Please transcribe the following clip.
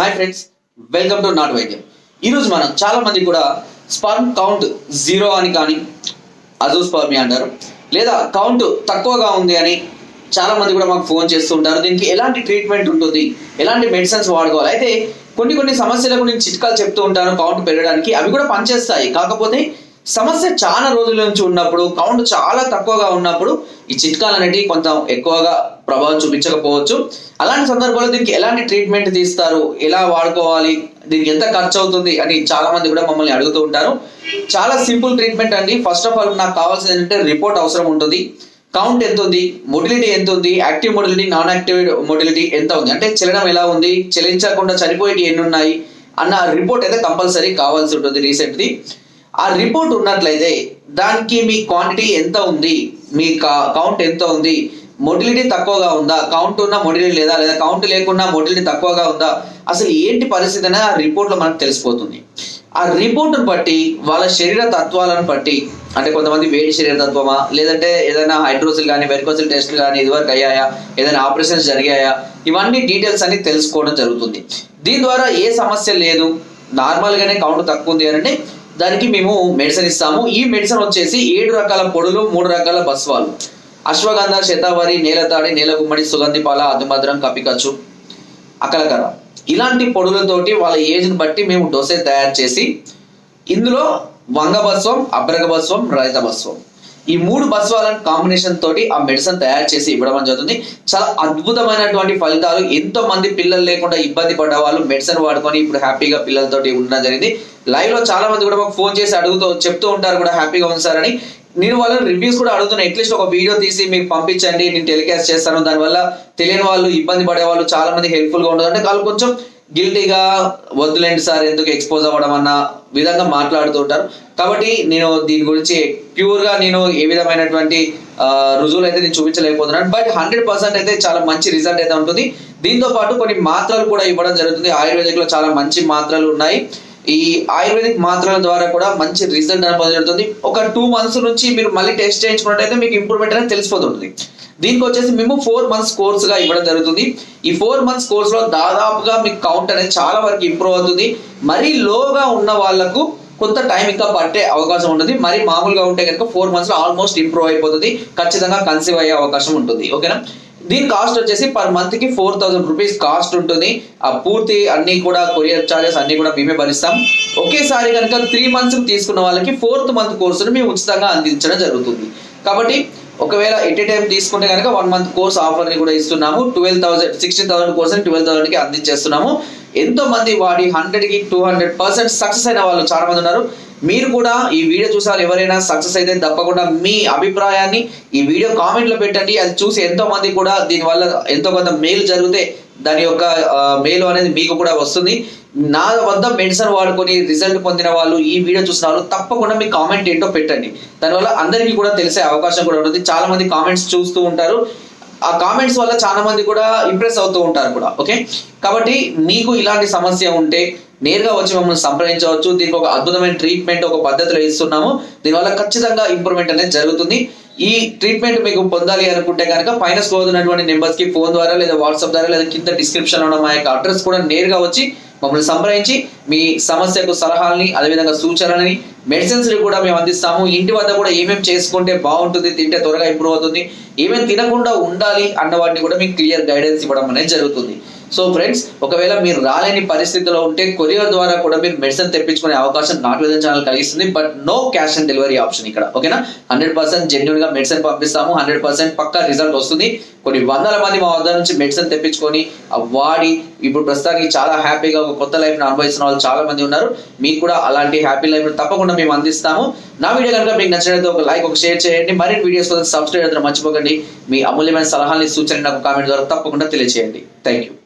Hi friends welcome to నాట్ వైద్యం. ఈరోజు మనం చాలా మంది కూడా స్పర్మ్ కౌంట్ జీరో అని కానీ అజోస్పర్మి అంటారు. లేదా కౌంట్ తక్కువగా ఉంది అని చాలా మంది కూడా మాకు ఫోన్ చేస్తూ ఉంటారు. దీనికి ఎలాంటి ట్రీట్మెంట్ ఉంటుంది? ఎలాంటి మెడిసిన్స్ వాడుకోవాలి? అయితే కొన్ని కొన్ని సమస్యలకు నేను చిట్కాలు చెప్తూ ఉంటాను కౌంట్ పెరగడానికి. అవి కూడా పనిచేస్తాయి. కాకపోతే సమస్య చాలా రోజుల నుంచి ఉన్నప్పుడు కౌంట్ చాలా తక్కువగా ఉన్నప్పుడు ఈ చిట్కాలు అనేటివి కొంత ఎక్కువగా ప్రభావం చూపించకపోవచ్చు. అలాంటి సందర్భాల్లో దీనికి ఎలాంటి ట్రీట్మెంట్ తీస్తారు? ఎలా వాడుకోవాలి? దీనికి ఎంత ఖర్చు అవుతుంది? అని చాలా మంది కూడా మమ్మల్ని అడుగుతూ ఉంటారు. చాలా సింపుల్ ట్రీట్మెంట్ అండి. ఫస్ట్ ఆఫ్ ఆల్ నాకు కావాల్సింది ఏంటంటే రిపోర్ట్ అవసరం ఉంటుంది. కౌంట్ ఎంత ఉంది? మొటిలిటీ ఎంత ఉంది? Active motility non active motility ఎంత ఉంది? అంటే చెల్లడం ఎలా ఉంది? చెల్లించకుండా చనిపోయేటి ఎన్ని ఉన్నాయి? అన్న రిపోర్ట్ అయితే కంపల్సరీ కావాల్సి ఉంటుంది రీసెంట్ది. ఆ రిపోర్ట్ ఉన్నట్లయితే దానికి మీ క్వాంటిటీ ఎంత ఉంది? మీ కౌంట్ ఎంత ఉంది? మొటిలిటీ తక్కువగా ఉందా? కౌంట్ ఉన్న మొటిలిటీ లేదా లేదా కౌంట్ లేకుండా మొటిలిటీ తక్కువగా ఉందా? అసలు ఏంటి పరిస్థితి అనేది ఆ రిపోర్ట్లో మనకు తెలిసిపోతుంది. ఆ రిపోర్ట్ను బట్టి వాళ్ళ శరీర తత్వాలను బట్టి అంటే కొంతమంది వేడి శరీర తత్వమా? లేదంటే ఏదైనా హైడ్రోసిల్ కానీ వెరికోసిల్ టెస్ట్లు కానీ ఇదివరకు అయ్యాయా? ఏదైనా ఆపరేషన్స్ జరిగాయా? ఇవన్నీ డీటెయిల్స్ అన్ని తెలుసుకోవడం జరుగుతుంది. దీని ద్వారా ఏ సమస్య లేదు. నార్మల్గానే కౌంట్ తక్కువ ఉంది అని దానికి మేము మెడిసిన్ ఇస్తాము. ఈ మెడిసిన్ వచ్చేసి ఏడు రకాల పొడులు మూడు రకాల బస్వాలు అశ్వగంధ శతావరి నేలతాడి నేలగుమ్మడి సుగంధి పాల అదుమద్రం కపికచ్చు అకలకర. ఇలాంటి పొడులతోటి వాళ్ళ ఏజ్ని బట్టి మేము డోసే తయారు చేసి ఇందులో వంగభస్వం అబ్రగభస్వం రహితభస్వం ఈ మూడు బస్వాలను కాంబినేషన్ తోటి ఆ మెడిసిన్ తయారు చేసి ఇవ్వడం జరుగుతుంది. చాలా అద్భుతమైనటువంటి ఫలితాలు. ఎంతో మంది పిల్లలు లేకుండా ఇబ్బంది పడ్డ వాళ్ళు మెడిసిన్ వాడుకొని ఇప్పుడు హ్యాపీగా పిల్లలతోటి ఉండడం జరిగింది. లైవ్లో చాలా మంది కూడా మాకు ఫోన్ చేసి అడుగుతూ చెప్తూ ఉంటారు కూడా హ్యాపీగా ఉంది సార్ అని. నేను వాళ్ళ రివ్యూస్ కూడా అడుగుతున్నా. అట్లీస్ట్ ఒక వీడియో తీసి మీకు పంపించండి. నేను టెలికాస్ట్ చేస్తాను. దానివల్ల తెలియని వాళ్ళు ఇబ్బంది పడే వాళ్ళు చాలా మంది హెల్ప్ఫుల్గా ఉండదు అంటే వాళ్ళు కొంచెం గిల్టీగా వద్దులేండి సార్ ఎందుకు ఎక్స్పోజ్ అవ్వడం అన్న విధంగా మాట్లాడుతూ ఉంటారు కాబట్టి నేను దీని గురించి ప్యూర్గా నేను ఏ విధమైనటువంటి రుజువులు అయితే నేను చూపించలేకపోతున్నాను. బట్ హండ్రెడ్ పర్సెంట్ అయితే చాలా మంచి రిజల్ట్ అయితే ఉంటుంది. దీంతో పాటు కొన్ని మాత్రలు కూడా ఇవ్వడం జరుగుతుంది. ఆయుర్వేదిక్లో చాలా మంచి మాత్రలు ఉన్నాయి. ఈ ఆయుర్వేదిక్ మాత్రల ద్వారా కూడా మంచి రిజల్ట్ అనేది జరుగుతుంది. ఒక టూ మంత్స్ నుంచి మీరు మళ్ళీ టెస్ట్ చేయించుకున్నట్టయితే మీకు ఇంప్రూవ్మెంట్ అనేది తెలిసిపోతుంది దీనికి వచ్చేసి మేము ఫోర్ మంత్స్ కోర్స్గా ఇవ్వడం జరుగుతుంది. ఈ ఫోర్ మంత్స్ కోర్స్లో దాదాపుగా మీకు కౌంట్ అనేది చాలా వరకు ఇంప్రూవ్ అవుతుంది. మరీ లోగా ఉన్న వాళ్ళకు కొంత టైం ఇంకా పట్టే అవకాశం ఉంటుంది. మరి మామూలుగా ఉంటే కనుక ఫోర్ మంత్స్లో ఆల్మోస్ట్ ఇంప్రూవ్ అయిపోతుంది. ఖచ్చితంగా కన్సీవ్ అయ్యే అవకాశం ఉంటుంది. ఓకేనా దీని కాస్ట్ వచ్చేసి పర్ మంత్కి ఫోర్ థౌసండ్ రూపీస్ కాస్ట్ ఉంటుంది. ఆ పూర్తి అన్ని కూడా కొరియర్ చార్జెస్ అన్ని కూడా మేమే భరిస్తాం. ఒకేసారి కనుక త్రీ మంత్స్ తీసుకున్న వాళ్ళకి ఫోర్త్ మంత్ కోర్సును మేము ఉచితంగా అందించడం జరుగుతుంది. కాబట్టి ఒకవేళ ఎట్ ఏ టైం తీసుకుంటే కనుక వన్ మంత్ కోర్స్ ఆఫర్ని కూడా ఇస్తున్నాము. Twelve thousand sixteen thousand course twelve థౌసండ్కి అందించేస్తున్నాము. ఎంతో మంది వాడి హండ్రెడ్కి టూ హండ్రెడ్ పర్సెంట్ సక్సెస్ అయిన వాళ్ళు చాలా మంది ఉన్నారు. మీరు కూడా ఈ వీడియో చూసారు ఎవరైనా సక్సెస్ అయితే తప్పకుండా మీ అభిప్రాయాన్ని ఈ వీడియో కామెంట్లో పెట్టండి. అది చూసి ఎంతో మంది కూడా దీని వల్ల ఎంతో కొంత మేలు జరిగితే దాని యొక్క మేలు అనేది మీకు కూడా వస్తుంది. నా వద్ద మెడిసిన్ వాడుకొని రిజల్ట్ పొందిన వాళ్ళు ఈ వీడియో చూసిన వాళ్ళు తప్పకుండా మీ కామెంట్ ఏంటో పెట్టండి. దానివల్ల అందరికీ కూడా తెలిసే అవకాశం కూడా ఉంటుంది. చాలా మంది కామెంట్స్ చూస్తూ ఉంటారు. ఆ కామెంట్స్ వల్ల చాలా మంది కూడా ఇంప్రెస్ అవుతూ ఉంటారు కూడా ఓకే కాబట్టి మీకు ఇలాంటి సమస్య ఉంటే నేరుగా వచ్చి మమ్మల్ని సంప్రదించవచ్చు. దీనికి ఒక అద్భుతమైన ట్రీట్మెంట్ ఒక పద్ధతిలో ఇస్తున్నాము. దీనివల్ల ఖచ్చితంగా ఇంప్రూవ్మెంట్ అనేది జరుగుతుంది. ఈ ట్రీట్మెంట్ మీకు పొందాలి అనుకుంటే కనుక పైన స్కోర్ ఉన్నటువంటి నెంబర్స్కి ఫోన్ ద్వారా లేదా వాట్సాప్ ద్వారా లేదా కింద డిస్క్రిప్షన్ ఉన్న మా యొక్క అడ్రస్ కూడా నేరుగా వచ్చి మమ్మల్ని సంప్రదించి మీ సమస్యకు సలహాలని అదేవిధంగా సూచనలని మెడిసిన్స్ కూడా మేము అందిస్తాము. ఇంటి వద్ద కూడా ఏమేమి చేసుకుంటే బాగుంటుంది తింటే త్వరగా ఇంప్రూవ్ అవుతుంది ఏమేమి తినకుండా ఉండాలి అన్న వాటిని కూడా మీకు క్లియర్ గైడెన్స్ ఇవ్వడం అనేది జరుగుతుంది. సో ఫ్రెండ్స్ ఒకవేళ మీరు రాలేని పరిస్థితిలో ఉంటే కొరియర్ ద్వారా కూడా మీరు మెడిసిన్ తెప్పించుకునే అవకాశం నాట్ విజన్ ఛానల్ కలిగిస్తుంది. But no cash on delivery option ఇక్కడ. ఓకేనా హండ్రెడ్ పర్సెంట్ జెన్యున్గా మెడిసిన్ పంపిస్తాము. హండ్రెడ్ పర్సెంట్ పక్కా రిజల్ట్ వస్తుంది. కొన్ని వందల మంది మా వద్ద నుంచి మెడిసిన్ తెప్పించుకొని వాడి ఇప్పుడు ప్రస్తుతానికి చాలా హ్యాపీగా ఒక కొత్త లైఫ్ అనుభవిస్తున్న వాళ్ళు చాలా మంది ఉన్నారు. మీకు కూడా అలాంటి హ్యాపీ లైఫ్ తప్పకుండా మేము అందిస్తాము. నా వీడియో కనుక మీకు నచ్చినట్లయితే ఒక లైక్ ఒక షేర్ చేయండి. మరిన్ని వీడియోస్ కోసం సబ్స్క్రైబ్ అయితే మర్చిపోకండి. మీ అమూల్యమైన సలహాలని సూచనలు నాకు కామెంట్ ద్వారా తప్పకుండా తెలియజేయండి థ్యాంక్ యూ